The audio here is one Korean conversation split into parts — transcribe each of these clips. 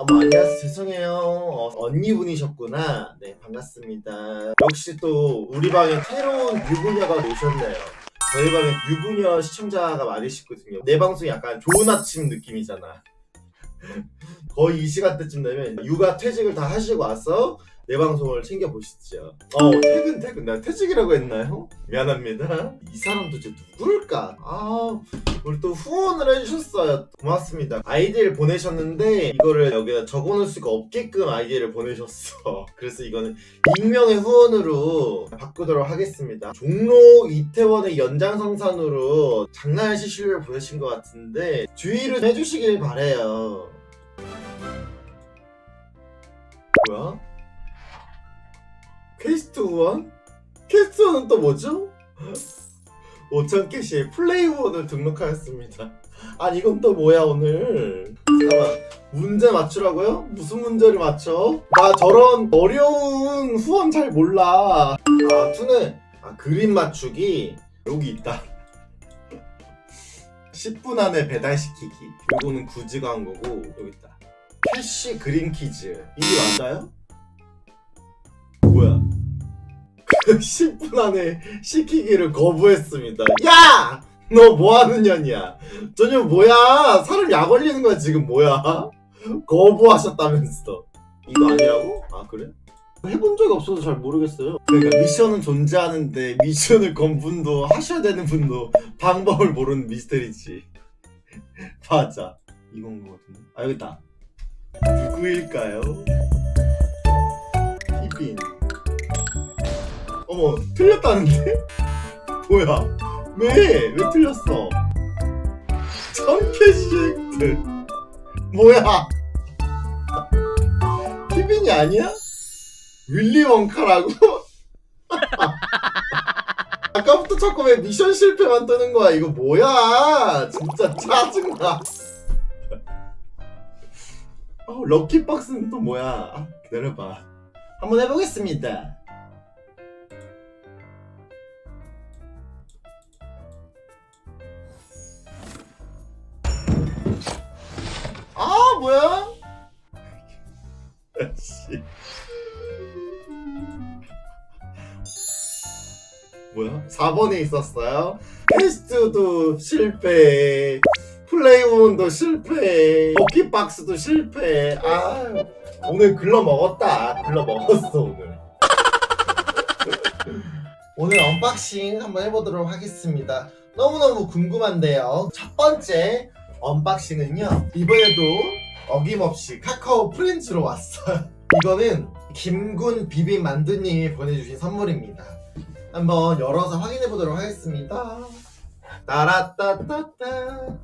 어머 안녕하세요 죄송해요. 어, 언니분이셨구나. 네 반갑습니다. 역시 또 우리 방에 새로운 유부녀가 오셨네요. 저희 방에 유부녀 시청자가 많으시거든요. 내 방송이 약간 좋은 아침 느낌이잖아. 거의 이 시간대쯤 되면 육아 퇴직을 다 하시고 와서 내 방송을 챙겨보시죠. 어 퇴근 퇴근. 내가 퇴직이라고 했나요? 미안합니다. 이 사람도 이제 누굴까? 아 우리 또 후원을 해주셨어요. 고맙습니다. 아이디를 보내셨는데 이거를 여기다 적어놓을 수가 없게끔 아이디를 보내셨어. 그래서 이거는 익명의 후원으로 바꾸도록 하겠습니다. 종로 이태원의 연장성산으로 장난하실 시를 보내신 것 같은데 주의를 해주시길 바래요. 뭐야? 퀘스트 후원? 퀘스트 후원은 또 뭐죠? 5천 캐시에 플레이 후원을 등록하였습니다. 아니 이건 또 뭐야 오늘? 잠깐만 문제 맞추라고요? 무슨 문제를 맞춰? 나 저런 어려운 후원 잘 몰라. 아 투는 아 그림 맞추기 여기 있다. 10분 안에 배달시키기. 구지가 한 거고 여기 있다. 캐시 그림 퀴즈 이게 맞아요? 10분 안에 시키기를 거부했습니다. 야! 너 뭐 하는 년이야? 저녀 뭐야? 사람 약 올리는 거야 지금 뭐야? 거부하셨다면서 이거 아니라고? 아 그래? 해본 적이 없어서 잘 모르겠어요. 그러니까 미션은 존재하는데 미션을 건 분도 하셔야 되는 분도 방법을 모르는 미스터리지. 맞아. 이건 거 같은데. 아 여기 있다. 누구일까요? 히빈. 어머 틀렸다는데? 뭐야 왜? 왜 틀렸어? 청캐시액트 뭐야 티빈이 아니야? 윌리 원카라고? 아까부터 자꾸 왜 미션 실패만 뜨는 거야 이거 뭐야 진짜 짜증나 어, 럭키박스는 또 뭐야 아, 기다려봐 한번 해보겠습니다 아 뭐야? 씨. 뭐야? 4번에 있었어요? 퀘스트도 실패 플레이온도 실패 버킷박스도 실패 아 오늘 글러 먹었다 글러 먹었어 오늘 오늘 언박싱 한번 해보도록 하겠습니다 너무너무 궁금한데요 첫 번째 언박싱은요 이번에도 어김없이 카카오 프렌즈로 왔어요. 이거는 김군 비빔 만두님이 보내주신 선물입니다. 한번 열어서 확인해 보도록 하겠습니다. 따라따따따.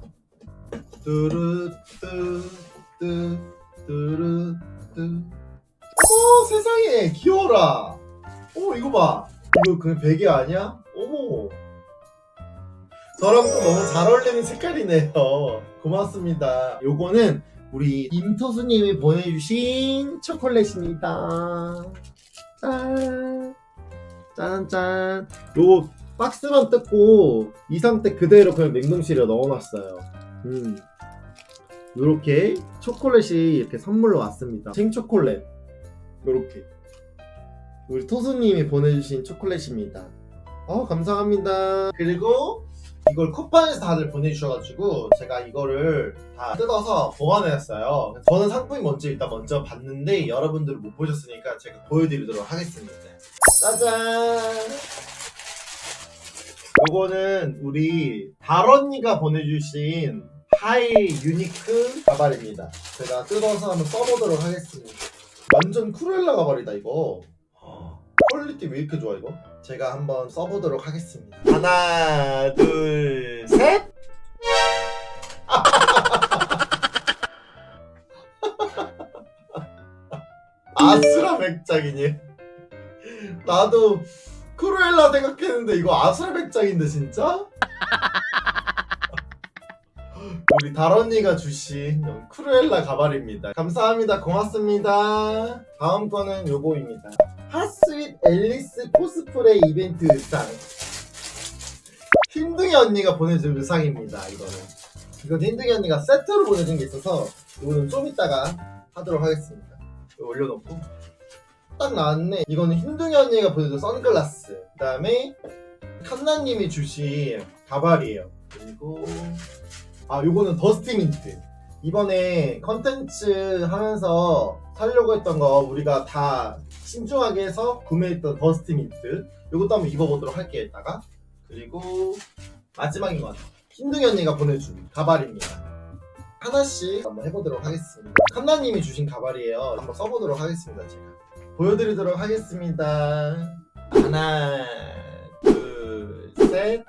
뚜루뚜 뚜 뚜루뚜. 어머 세상에 귀여워라. 어 이거 봐. 이거 그 베개 아니야? 어머. 저랑 또 너무 잘 어울리는 색깔이네요. 고맙습니다. 요거는 우리 임토수님이 보내주신 초콜릿입니다. 짠. 짠짠. 요 박스만 뜯고 이 상태 그대로 그냥 냉동실에 넣어놨어요. 음. 요렇게 초콜릿이 이렇게 선물로 왔습니다. 생초콜릿. 요렇게. 우리 토수님이 보내주신 초콜릿입니다. 어, 감사합니다. 그리고 이걸 쿠팡에서 다들 보내주셔가지고 제가 이거를 다 뜯어서 보관해놨어요. 저는 상품이 뭔지 일단 먼저 봤는데 여러분들은 못 보셨으니까 제가 보여드리도록 하겠습니다. 짜잔! 요거는 우리 달 언니가 보내주신 하이 유니크 가발입니다. 제가 뜯어서 한번 써보도록 하겠습니다. 완전 쿠렐라 가발이다 이거. 퀄리티 왜 이렇게 좋아 이거? 제가 한번 써보도록 하겠습니다. 하나, 둘, 셋. 아수라 맥작이니? 나도 크루엘라 생각했는데 이거 아수라 맥작인데 진짜? 우리 달언니가 주신 크루엘라 가발입니다. 감사합니다. 고맙습니다. 다음 거는 요거입니다. 핫스윗 앨리스 코스프레이 이벤트 의상 흰둥이 언니가 보내준 의상입니다 이거는 이건 흰둥이 언니가 세트로 보내준 게 있어서 이거는 좀 이따가 하도록 하겠습니다. 올려놓고 딱 나왔네. 이거는 흰둥이 언니가 보여준 선글라스. 그 다음에 칸나님이 주신 가발이에요. 그리고 아 요거는 더스티 민트. 이번에 컨텐츠 하면서 살려고 했던 거 우리가 다 신중하게 해서 구매했던 더스티 민트. 요것도 한번 입어보도록 할게요 이따가. 그리고 마지막인 것 같아요. 흰둥이 언니가 보내준 가발입니다. 하나씩 한번 해보도록 하겠습니다. 칸나님이 주신 가발이에요. 한번 써보도록 하겠습니다. 제가 보여드리도록 하겠습니다. 하나, 둘, 셋.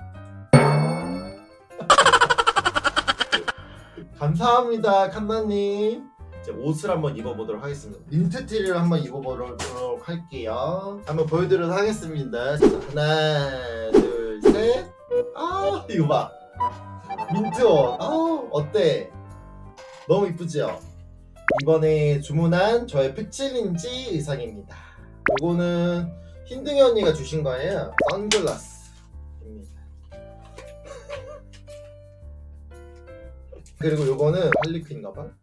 감사합니다, 칸나님. 이제 옷을 한번 입어보도록 하겠습니다. 민트티를 한번 입어보도록 할게요. 한번 보여드리도록 하겠습니다. 자, 하나, 둘, 셋. 아, 이거 봐. 민트 옷. 아, 어때? 너무 이쁘죠? 이번에 주문한 저의 픽칠린지 의상입니다. 요거는 흰둥이 언니가 주신 거예요. 선글라스 그리고 요거는 할리퀸 가방.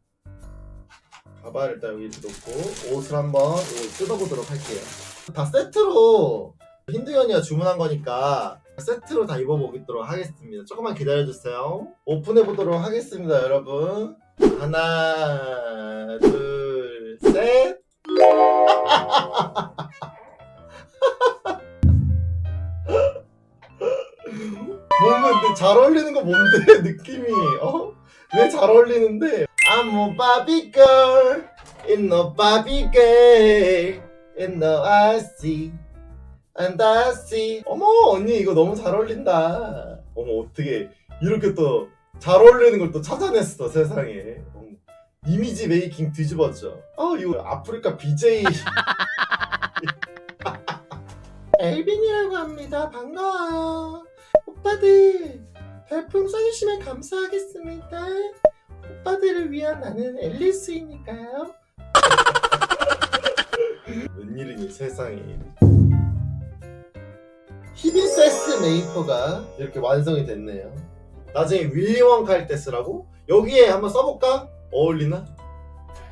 가발을 일단 여기 놓고 옷을 한번 뜯어보도록 할게요. 다 세트로 언니가 주문한 거니까 세트로 다 입어보도록 하겠습니다. 조금만 기다려주세요. 오픈해보도록 하겠습니다, 여러분. 하나, 둘, 셋. 뭔가 근데 잘 어울리는 거 뭔데 느낌이 어? 왜 잘 어울리는데? I'm a Barbie girl in the Barbie girl in the I see and I see. 어머 언니 이거 너무 잘 어울린다. 어머 어떻게 이렇게 또 잘 어울리는 걸 또 찾아냈어 세상에. 이미지 메이킹 뒤집어져. 아 이거 아프리카 BJ 엘빈이라고 합니다. 반가워요. 오빠들 별풍 써주시면 감사하겠습니다. 오빠들을 위한 나는 앨리스이니까요. 웬일이니 세상에. 히비 세스 메이커가 이렇게 완성이 됐네요. 나중에 윌리 원카 할때 쓰라고? 여기에 한번 써볼까? 어울리나?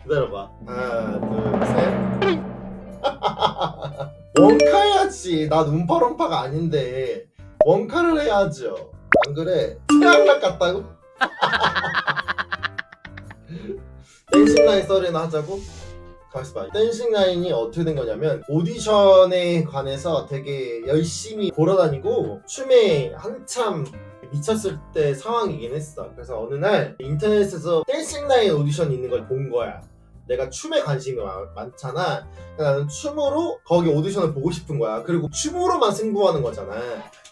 기다려봐. 하나 둘 셋. 원카야지. 나 눈파론파가 아닌데 원카를 해야죠 안 그래? 태양락 같다고? 댄싱 라인 썰이나 하자고? 봐 댄싱 라인이 어떻게 된 거냐면 오디션에 관해서 되게 열심히 돌아다니고 춤에 한참 미쳤을 때 상황이긴 했어 그래서 어느 날 인터넷에서 댄싱 라인 오디션 있는 걸 본 거야 내가 춤에 관심이 많- 많잖아 나는 춤으로 거기 오디션을 보고 싶은 거야 그리고 춤으로만 승부하는 거잖아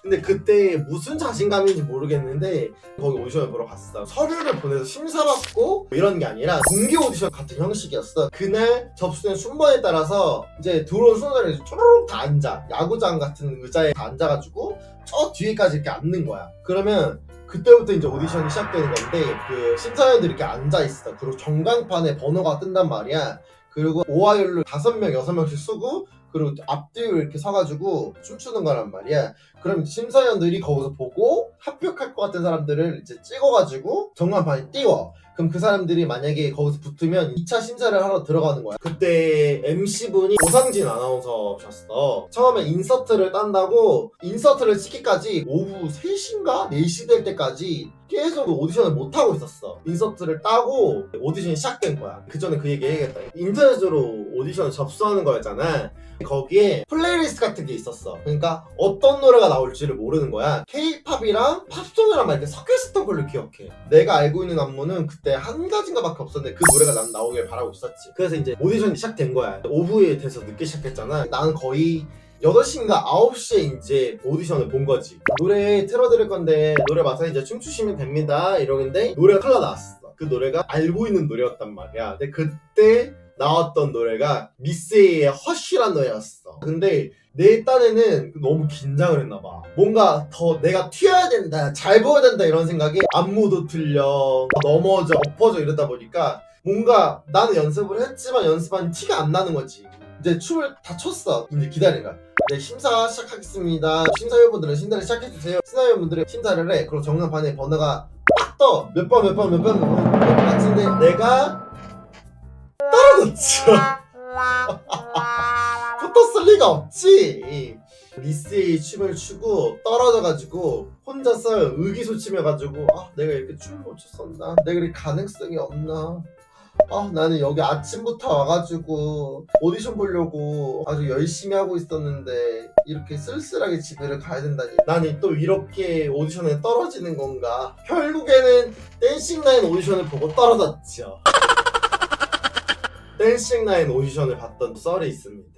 근데 그때 무슨 자신감인지 모르겠는데 거기 오디션을 보러 갔어. 서류를 보내서 심사받고 뭐 이런 게 아니라 공개 오디션 같은 형식이었어. 그날 접수된 순번에 따라서 이제 들어온 순서를 쪼르륵 다 앉아. 야구장 같은 의자에 다 앉아가지고 저 뒤에까지 이렇게 앉는 거야. 그러면 그때부터 이제 오디션이 시작되는 건데 그 심사위원들이 이렇게 앉아 있어. 그리고 전광판에 번호가 뜬단 말이야. 그리고 오화율로 다섯 명 여섯 명씩 쓰고 그리고 앞뒤로 이렇게 서가지고 춤추는 거란 말이야. 그럼 심사위원들이 거기서 보고 합격할 것 같은 사람들을 이제 찍어가지고 전광판에 띄워. 그럼 그 사람들이 만약에 거기서 붙으면 2차 심사를 하러 들어가는 거야. 그때 MC분이 오상진 아나운서셨어. 처음에 인서트를 딴다고 인서트를 찍기까지 오후 3시인가 4시 될 때까지 계속 오디션을 못 하고 있었어. 인서트를 따고 오디션이 시작된 거야. 그 전에 그 얘기 해야겠다. 인터넷으로 오디션을 접수하는 거였잖아. 거기에 플레이리스트 같은 게 있었어. 그러니까 어떤 노래가 나올지를 모르는 거야. K-팝이랑 팝송이랑 막 이렇게 섞여 있었던 걸로 기억해. 내가 알고 있는 안무는 그때 한 가지인가밖에 없었는데 그 노래가 난 나오길 바라고 있었지. 그래서 이제 오디션이 시작된 거야. 오후에 돼서 늦게 시작했잖아. 나는 거의 8시인가 9시에 이제 오디션을 본 거지. 노래 틀어드릴 건데 노래 맞춰 이제 춤추시면 됩니다. 이러는데 노래가 흘러 나왔어. 그 노래가 알고 있는 노래였단 말이야. 근데 그때 나왔던 노래가 미스의 허쉬란 노래였어. 근데 내 딴에는 너무 긴장을 했나 봐. 뭔가 더 내가 튀어야 된다, 잘 보여야 된다 이런 생각에 안무도 틀려, 넘어져, 엎어져 이러다 보니까 뭔가 나는 연습을 했지만 연습한 티가 안 나는 거지. 이제 춤을 다 췄어. 이제 기다리는 거야. 네, 심사 시작하겠습니다. 심사위원분들은 심사를 시작해주세요. 심사위원분들은 심사를 해. 그럼 정답판에 번호가 딱 떠. 몇 번, 몇 번, 몇 번, 몇 번, 몇 번 같은데 내가 떨어졌죠. 붙었을 리가 없지. 미스의 춤을 추고 떨어져가지고 혼자서 의기소침해가지고 아 내가 이렇게 춤을 못 췄었나? 내가 이렇게 가능성이 없나? 아 나는 여기 아침부터 와가지고 오디션 보려고 아주 열심히 하고 있었는데 이렇게 쓸쓸하게 집에를 가야 된다니. 나는 또 이렇게 오디션에 떨어지는 건가? 결국에는 댄싱 라인 오디션을 보고 떨어졌죠. 댄싱 라인 오디션을 봤던 썰이 있습니다